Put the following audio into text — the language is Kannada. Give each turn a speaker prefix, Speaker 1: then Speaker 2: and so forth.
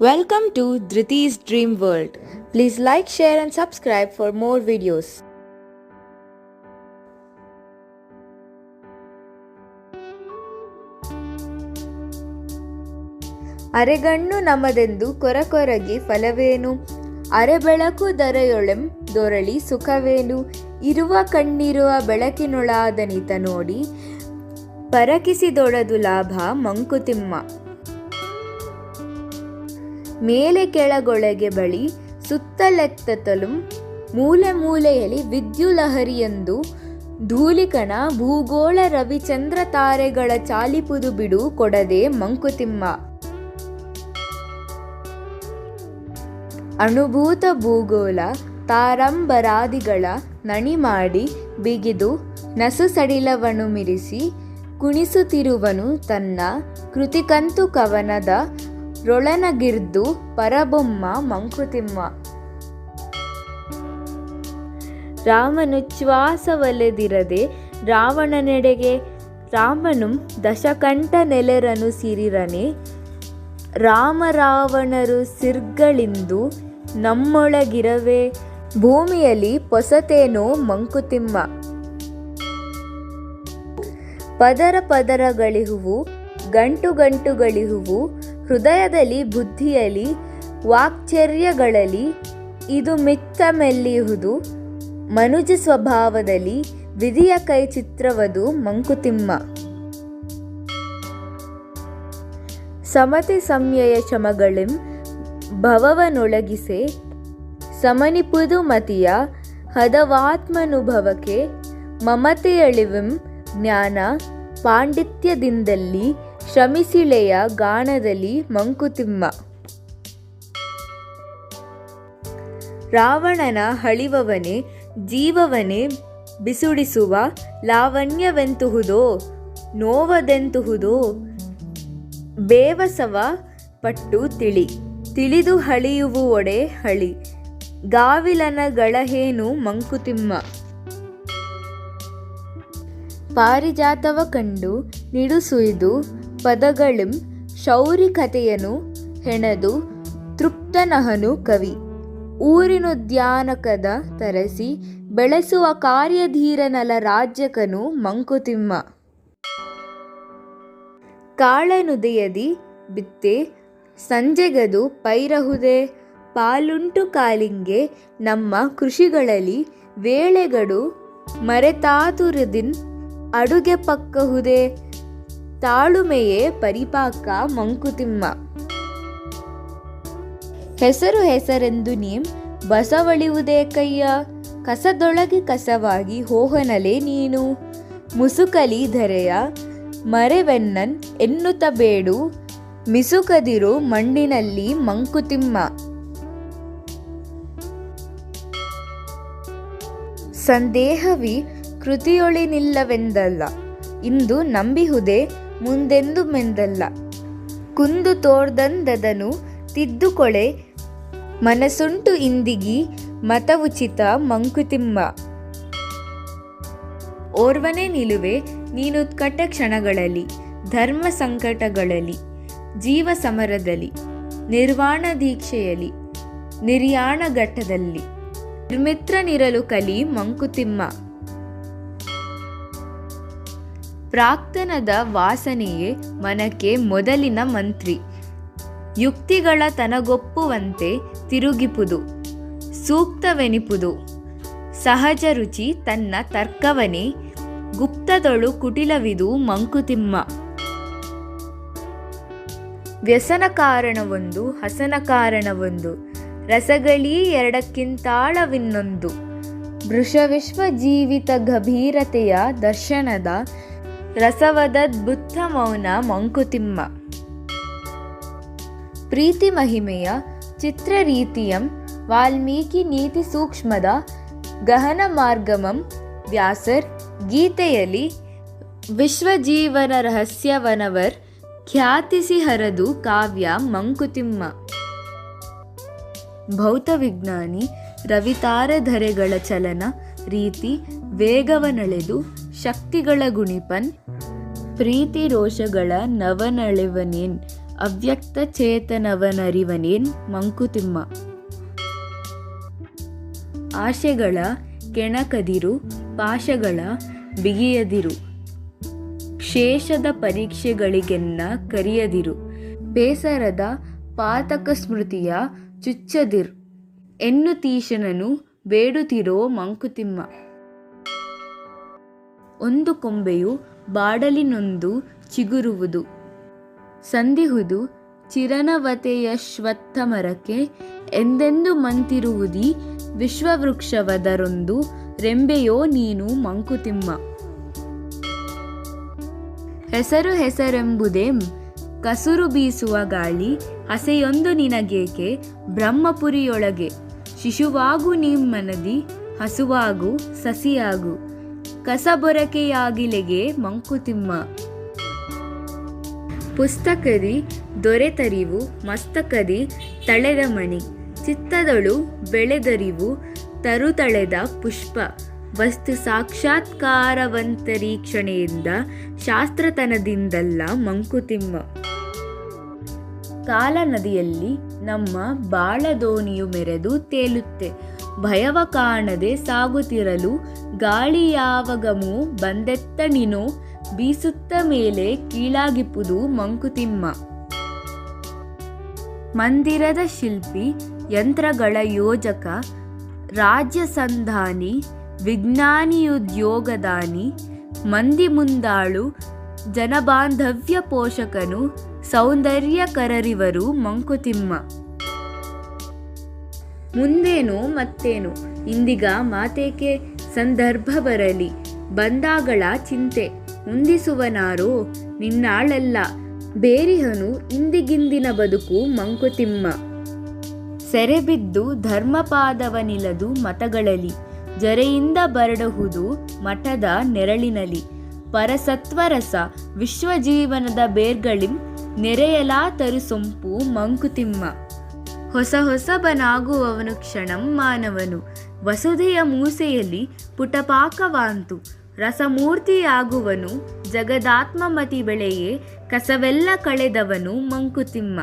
Speaker 1: Welcome to Dhriti's Dream World. Please like, share, and subscribe for more videos. ಅರೆಗಣ್ಣು ನಮದೆಂದು ಕೊರಕೊರಗಿ ಫಲವೇನು ಅರೆಬೆಳಕು ದರೆಯೊಳೆಂ ದೊರಳಿ ಸುಖವೇನು ಇರುವ ಕಣ್ಣಿರುವ ಬೆಳಕಿನೊಳಾದನಿತ ನೋಡಿ ಪರಕಿಸಿದೊಡದು ಲಾಭ ಮಂಕುತಿಮ್ಮ ಮೇಲೆ ಕೆಳಗೊಳಗೆ ಬಳಿ ಸುತ್ತಲೆತ್ತತಲು ಮೂಲೆ ಮೂಲೆಯಲ್ಲಿ ವಿದ್ಯುಲಹರಿಯೆಂದು ಧೂಲಿಕಣ, ಭೂಗೋಳ, ರವಿಚಂದ್ರ ತಾರೆಗಳ ಚಾಲಿಪುದು ಬಿಡು ಕೊಡದೆ ಮಂಕುತಿಮ್ಮ. ಅನುಭೂತ ಭೂಗೋಳ, ತಾರಂಬರಾದಿಗಳ ನಣಿ ಮಾಡಿ ಬಿಗಿದು ನಸು ಸಡಿಲವನ್ನು ಮಿರಿಸಿ ಕುಣಿಸುತ್ತಿರುವನು ತನ್ನ ಕೃತಿಕಂತು ಕವನದ ರೊಳನಗಿರ್ದು ಪರಬೊಮ್ಮ ಮಂಕುತಿಮ್ಮ. ರಾಮನು ಶ್ವಾಸವಲೆದಿರದೆ ರಾವಣನೆಡೆಗೆ ರಾಮನು ದಶಕಂಠ ನೆಲೆರನು ಸಿರಿರನೆ, ರಾಮರಾವಣರು ಸಿರ್ಗಳಿಂದು ನಮ್ಮೊಳಗಿರವೆ, ಭೂಮಿಯಲ್ಲಿ ಪೊಸತೇನೋ ಮಂಕುತಿಮ್ಮ. ಪದರ ಪದರಗಳಿಹುವು, ಗಂಟು ಗಂಟುಗಳಿಹುವು ಹೃದಯದಲ್ಲಿ, ಬುದ್ಧಿಯಲ್ಲಿ, ವಾಕ್ಚರ್ಯಗಳಲ್ಲಿ ಇದು ಮಿತ್ತ ಮೆಲ್ಲಿಯುವುದು. ಮನುಜ ಸ್ವಭಾವದಲ್ಲಿ ವಿಧಿಯ ಕೈ ಚಿತ್ರವದು ಮಂಕುತಿಮ್ಮ. ಸಮತಿ ಸಂಯಯ ಶಮಗಳಿಂ ಭವವನೊಳಗಿಸೆ. ಸಮನಿಪುದು ಮತಿಯ ಹದವಾತ್ಮನುಭವಕ್ಕೆ ಮಮತೆಯಳಿವಿಂ ಜ್ಞಾನ ಪಾಂಡಿತ್ಯದಿಂದಲ್ಲಿ ಶ್ರಮಿಸಿಳೆಯ ಗಾಣದಲ್ಲಿ ಮಂಕುತಿಮ್ಮ. ರಾವಣನ ಹಳಿವವನೇ, ಜೀವವನೇ ಬಿಸುಡಿಸುವ ಲಾವಣ್ಯವೆಂತುಹುದೋ, ನೋವದೆಂತುಹುದೋ, ಬೇವಸವ ಪಟ್ಟು ತಿಳಿ. ತಿಳಿದು ಹಳಿಯುವು ಒಡೆ ಹಳಿ. ಗಾವಿಲನ ಗಳಹೇನು ಮಂಕುತಿಮ್ಮ. ಪಾರಿಜಾತವ ಕಂಡು ನಿಡುಸುಯ್ದು ಪದಗಳಿಂ ಶೌರಿ ಕಥೆಯನು ಹೆಣದು ತೃಪ್ತನಹನು ಕವಿ. ಊರಿನುದ್ಯಾನಕದ ತರಸಿ ಬೆಳೆಸುವ ಕಾರ್ಯಧೀರನಲ ರಾಜ್ಯಕನು ಮಂಕುತಿಮ್ಮ. ಕಾಳನುದೆಯದಿ ಬಿತ್ತೆ ಸಂಜೆಗದು ಪೈರಹುದೆ ಪಾಲುಂಟು ಕಾಲಿಂಗೆ ನಮ್ಮ ಕೃಷಿಗಳಲ್ಲಿ ವೇಳೆಗಡು ಮರೆತಾತುರದಿನ್ ಅಡುಗೆ ಪಕ್ಕಹುದೆ ತಾಳುಮೆಯೇ ಪರಿಪಾಕ ಮಂಕುತಿಮ್ಮ. ಹೆಸರು ಹೆಸರೆಂದು ನೀಂ ಬಸವಳಿವುದೇ ಕಯ್ಯ ಕಸದೊಳಗೆ ಕಸವಾಗಿ ಹೋಹನಲೆ ನೀನು. ಮುಸುಕಲಿ ಧರೆಯ ಮರೆವೆನ್ನನ್ ಎನ್ನುತ್ತ ಬೇಡು. ಮಿಸುಕದಿರು ಮಣ್ಣಿನಲ್ಲಿ ಮಂಕುತಿಮ್ಮ. ಸಂದೇಹವಿ ಕೃತಿಯೊಳಿನಿಲ್ಲವೆಂದಲ್ಲ ಇಂದು ನಂಬಿಹುದೇ ಮುಂದೆಂದು ಮೆಂದಲ್ಲ. ಕುಂದು ತೋರ್ದಂದದನು ತಿದ್ದುಕೊಳೆ ಮನಸುಂಟು ಇಂದಿಗಿ ಮತವುಚಿತ ಮಂಕುತಿಮ್ಮ. ಓರ್ವನೇ ನಿಲುವೆ ನೀನುತ್ಕಟ ಕ್ಷಣಗಳಲ್ಲಿ, ಧರ್ಮ ಸಂಕಟಗಳಲ್ಲಿ, ಜೀವ ಸಮರದಲ್ಲಿ, ನಿರ್ವಾಣ ದೀಕ್ಷೆಯಲ್ಲಿ ನಿರ್ಯಾಣ ಘಟ್ಟದಲ್ಲಿ ನಿರ್ಮಿತ್ರನಿರಲು ಕಲಿ ಮಂಕುತಿಮ್ಮ. ಪ್ರಾಕ್ತನದ ವಾಸನೆಯೇ ಮನಕ್ಕೆ ಮೊದಲಿನ ಮಂತ್ರಿ. ಯುಕ್ತಿಗಳ ತನಗೊಪ್ಪುವಂತೆ ತಿರುಗಿಪುದು, ಸೂಕ್ತವೆನಿಪುದು. ಸಹಜ ರುಚಿ ತನ್ನ ತರ್ಕವನೇ, ಗುಪ್ತದೊಳು ಕುಟಿಲವಿದು ಮಂಕುತಿಮ್ಮ. ವ್ಯಸನ ಕಾರಣವೊಂದು, ಹಸನ ಕಾರಣವೊಂದು, ರಸಗಳೀ ಎರಡಕ್ಕಿಂತಾಳವಿನ್ನೊಂದು. ವೃಷವಿಶ್ವ ಜೀವಿತ ಗಭೀರತೆಯ ದರ್ಶನದ ರಸವದದ್ಭುತ ಮೌನ ಮಂಕುತಿಮ್ಮ. ಪ್ರೀತಿ ಮಹಿಮೆಯ ಚಿತ್ರರೀತಿಯಂ ವಾಲ್ಮೀಕಿ ನೀತಿ ಸೂಕ್ಷ್ಮದ ಗಹನ ಮಾರ್ಗಮಂ ವ್ಯಾಸರ್ ಗೀತೆಯಲ್ಲಿ ವಿಶ್ವಜೀವನ ರಹಸ್ಯವನವರ್ ಖ್ಯಾತಿಸಿ ಹರದು ಕಾವ್ಯ ಮಂಕುತಿಮ್ಮ. ಭೌತವಿಜ್ಞಾನಿ ರವಿತಾರಧರೆಗಳ ಚಲನ ರೀತಿ ವೇಗವನಳೆದು ಶಕ್ತಿಗಳ ಗುಣಿಪನ್ ಪ್ರೀತಿ ರೋಷಗಳ ನವನಳಿವನೇನ್,
Speaker 2: ಅವ್ಯಕ್ತ ಚೇತನವನರಿವನೇನ್ ಮಂಕುತಿಮ್ಮ. ಆಶೆಗಳ ಕೆಣಕದಿರು, ಪಾಶಗಳ ಬಿಗಿಯದಿರು. ಶೇಷದ ಪರೀಕ್ಷೆಗಳಿಗೆನ್ನ ಕರಿಯದಿರು. ಬೇಸರದ ಪಾತಕ ಸ್ಮೃತಿಯ ಚುಚ್ಚದಿರ್. ಎನ್ನುತೀಶನನು ಬೇಡುತ್ತಿರೋ ಮಂಕುತಿಮ್ಮ. ಒಂದು ಕೊಂಬೆಯು ಬಾಡಲಿನೊಂದು ಚಿಗುರುವುದು. ಸಂದಿಹುದು ಚಿರನವತೆಯಶ್ವತ್ಥ ಮರಕ್ಕೆ ಎಂದೆಂದು ಮಂತಿರುವುದಿ ವಿಶ್ವವೃಕ್ಷವದರೊಂದು ರೆಂಬೆಯೋ ನೀನು ಮಂಕುತಿಮ್ಮ. ಹೆಸರು ಹೆಸರೆಂಬುದೇ ಕಸುರು ಬೀಸುವ ಗಾಳಿ ಹಸೆಯೊಂದು ನಿನಗೇಕೆ ಬ್ರಹ್ಮಪುರಿಯೊಳಗೆ. ಶಿಶುವಾಗು ನಿಮ್ಮನದಿ ಹಸುವಾಗು ಸಸಿಯಾಗು. ಕಸಬೊರಕೆಯಾಗಿಲೆಗೆ ಮಂಕುತಿಮ್ಮ. ಪುಸ್ತಕದಿ ದೊರೆತರಿವು ಮಸ್ತಕದಿ ತಳೆದ ಮಣಿ ಚಿತ್ತದಳು ಬೆಳೆದರಿವು ತರುತಳೆದ ಪುಷ್ಪ. ವಸ್ತು ಸಾಕ್ಷಾತ್ಕಾರವಂತರೀಕ್ಷಣೆಯಿಂದ ಶಾಸ್ತ್ರತನದಿಂದಲ್ಲ ಮಂಕುತಿಮ್ಮ. ಕಾಲ ನದಿಯಲ್ಲಿ ನಮ್ಮ ಬಾಳದೋಣಿಯು ಮೆರೆದು ತೇಲುತ್ತೆ. ಭಯವ ಕಾಣದೆ ಸಾಗುತ್ತಿರಲು ಗಾಳಿ ಯಾವಗಮು ಬಂದೆತ್ತ ನೀನು, ಬೀಸುತ್ತ ಮೇಲೆ ಕೀಳಾಗಿಪ್ಪುದು ಮಂಕುತಿಮ್ಮ. ಮಂದಿರದ ಶಿಲ್ಪಿ, ಯಂತ್ರಗಳ ಯೋಜಕ ರಾಜ್ಯ ಸಂಧಾನಿ ವಿಜ್ಞಾನಿಯುದ್ಯೋಗದಾನಿ, ಮಂದಿ ಮುಂದಾಳು, ಜನಬಾಂಧವ್ಯ ಪೋಷಕನು, ಸೌಂದರ್ಯಕರರಿವರು ಮಂಕುತಿಮ್ಮ. ಮುಂದೇನು ಮತ್ತೇನು? ಇಂದಿಗ ಮಾತೇಕೆ ಸಂದರ್ಭ ಬರಲಿ. ಬಂದಾಗಳ ಚಿಂತೆ. ಮುಂದಿಸುವನಾರೋ ನಿನ್ನಾಳೆಲ್ಲ. ಬೇರಿಹನು ಇಂದಿಗಿಂದಿನ ಬದುಕು ಮಂಕುತಿಮ್ಮ. ಸೆರೆಬಿದ್ದು ಧರ್ಮಪಾದವನಿಲದು ಮತಗಳಲಿ. ಜರೆಯಿಂದ ಬರಡಹುದು ಮಠದ ನೆರಳಿನಲಿ. ಪರಸತ್ವರಸ ವಿಶ್ವಜೀವನದ ಬೇರ್ಗಳಿಂ ನೆರೆಯಲಾ ತರುಸೊಂಪು ಮಂಕುತಿಮ್ಮ. ಹೊಸ ಹೊಸಬನಾಗುವವನು ಕ್ಷಣಂ ಮಾನವನು. ವಸುಧೆಯ ಮೂಸೆಯಲ್ಲಿ ಪುಟಪಾಕವಾಂತು. ರಸಮೂರ್ತಿಯಾಗುವನು ಜಗದಾತ್ಮಮತಿ ಬೆಳೆಯೇ ಕಸವೆಲ್ಲ ಕಳೆದವನು ಮಂಕುತಿಮ್ಮ.